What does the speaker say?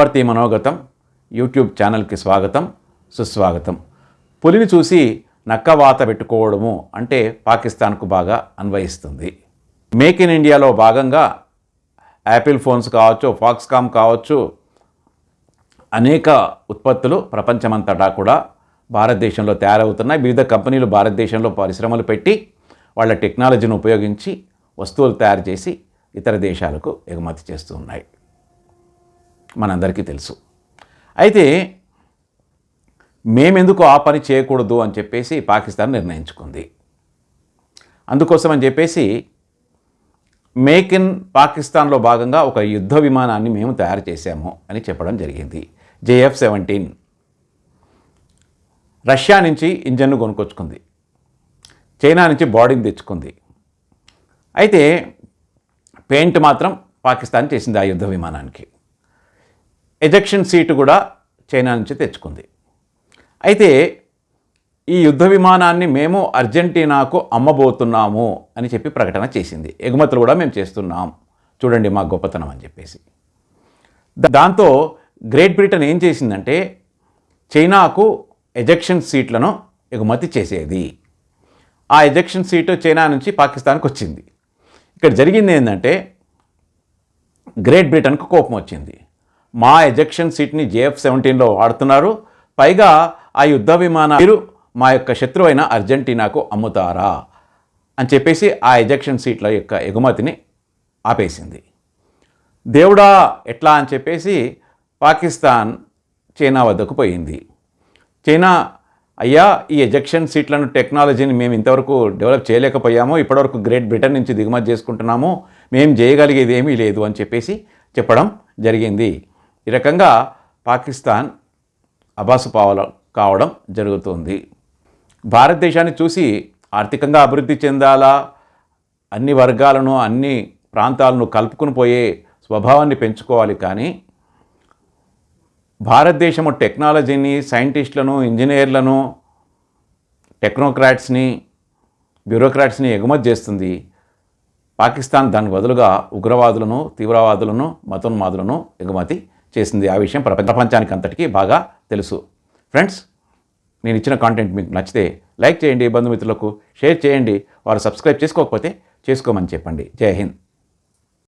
Daparthi మనోగతం YouTube ఛానల్కి స్వాగతం సుస్వాగతం. పులిని చూసి నక్కవాత పెట్టుకోవడము అంటే పాకిస్తాన్కు బాగా అన్వయిస్తుంది. మేక్ ఇన్ ఇండియాలో భాగంగా యాపిల్ ఫోన్స్ కావచ్చు ఫాక్స్కామ్ కావచ్చు అనేక ఉత్పత్తులు ప్రపంచమంతటా కూడా భారతదేశంలో తయారవుతున్నాయి. వివిధ కంపెనీలు భారతదేశంలో పరిశ్రమలు పెట్టి వాళ్ళ టెక్నాలజీని ఉపయోగించి వస్తువులు తయారు చేసి ఇతర దేశాలకు ఎగుమతి చేస్తున్నాయి మనందరికీ తెలుసు. అయితే మేమెందుకు ఆ పని చేయకూడదు అని చెప్పేసి పాకిస్తాన్ నిర్ణయించుకుంది. అందుకోసం అని చెప్పేసి మేక్ ఇన్ పాకిస్తాన్లో భాగంగా ఒక యుద్ధ విమానాన్ని మేము తయారు చేశాము అని చెప్పడం జరిగింది. జేఎఫ్ సెవెంటీన్ రష్యా నుంచి ఇంజన్ను కొనుక్కొచ్చుకుంది. చైనా నుంచి బాడీని తెచ్చుకుంది. అయితే పెయింట్ మాత్రం పాకిస్తాన్ చేసింది ఆ యుద్ధ విమానానికి. ఎజెక్షన్ సీటు కూడా చైనా నుంచి తెచ్చుకుంది. అయితే ఈ యుద్ధ విమానాన్ని మేము అర్జెంటీనాకు అమ్మబోతున్నాము అని చెప్పి ప్రకటన చేసింది. ఎగుమతులు కూడా మేము చేస్తున్నాం. చూడండి మా గొప్పతనం అని చెప్పేసి. దాంతో గ్రేట్ బ్రిటన్ ఏం చేసిందంటే చైనాకు ఎజెక్షన్ సీట్లను ఎగుమతి చేసేది. ఆ ఎజెక్షన్ సీటు చైనా నుంచి పాకిస్తాన్కి వచ్చింది. ఇక్కడ జరిగింది ఏంటంటే గ్రేట్ బ్రిటన్కు కోపం వచ్చింది. మా ఎజెక్షన్ సీట్ని జేఎఫ్ సెవెంటీన్లో వాడుతున్నారు. పైగా ఆ యుద్ధ విమాన మీరు మా యొక్క శత్రువైన అర్జెంటీనాకు అమ్ముతారా? అని చెప్పేసి ఆ ఎజెక్షన్ సీట్ల యొక్క ఎగుమతిని ఆపేసింది. దేవుడా ఎట్లా అని చెప్పేసి పాకిస్తాన్ చైనా వద్దకు పోయింది. చైనా అయ్యా ఈ ఎజెక్షన్ సీట్లను టెక్నాలజీని మేము ఇంతవరకు డెవలప్ చేయలేకపోయాము. ఇప్పటివరకు గ్రేట్ బ్రిటన్ నుంచి దిగుమతి చేసుకుంటున్నాము. మేము చేయగలిగేది ఏమీ లేదు అని చెప్పేసి చెప్పడం జరిగింది. ఈ రకంగా పాకిస్తాన్ అభాసు పావల కావడం జరుగుతుంది. భారతదేశాన్ని చూసి ఆర్థికంగా అభివృద్ధి చెందాలా? అన్ని వర్గాలను అన్ని ప్రాంతాలను కలుపుకుని పోయే స్వభావాన్ని పెంచుకోవాలి కానీ భారతదేశము టెక్నాలజీని సైంటిస్టులను ఇంజనీర్లను టెక్నోక్రాట్స్ని బ్యూరోక్రాట్స్ని ఎగుమతి చేస్తుంది. పాకిస్తాన్ దానికి బదులుగా ఉగ్రవాదులను తీవ్రవాదులను మతోన్మాదులను ఎగుమతి చేసింది ఆ విషయం ప్రపంచానికి అంతటికీ బాగా తెలుసు. ఫ్రెండ్స్ నేను ఇచ్చిన కాంటెంట్ మీకు నచ్చితే లైక్ చేయండి బంధుమిత్రులకు షేర్ చేయండి వారు సబ్స్క్రైబ్ చేసుకోకపోతే చేసుకోమని చెప్పండి. జై హింద్.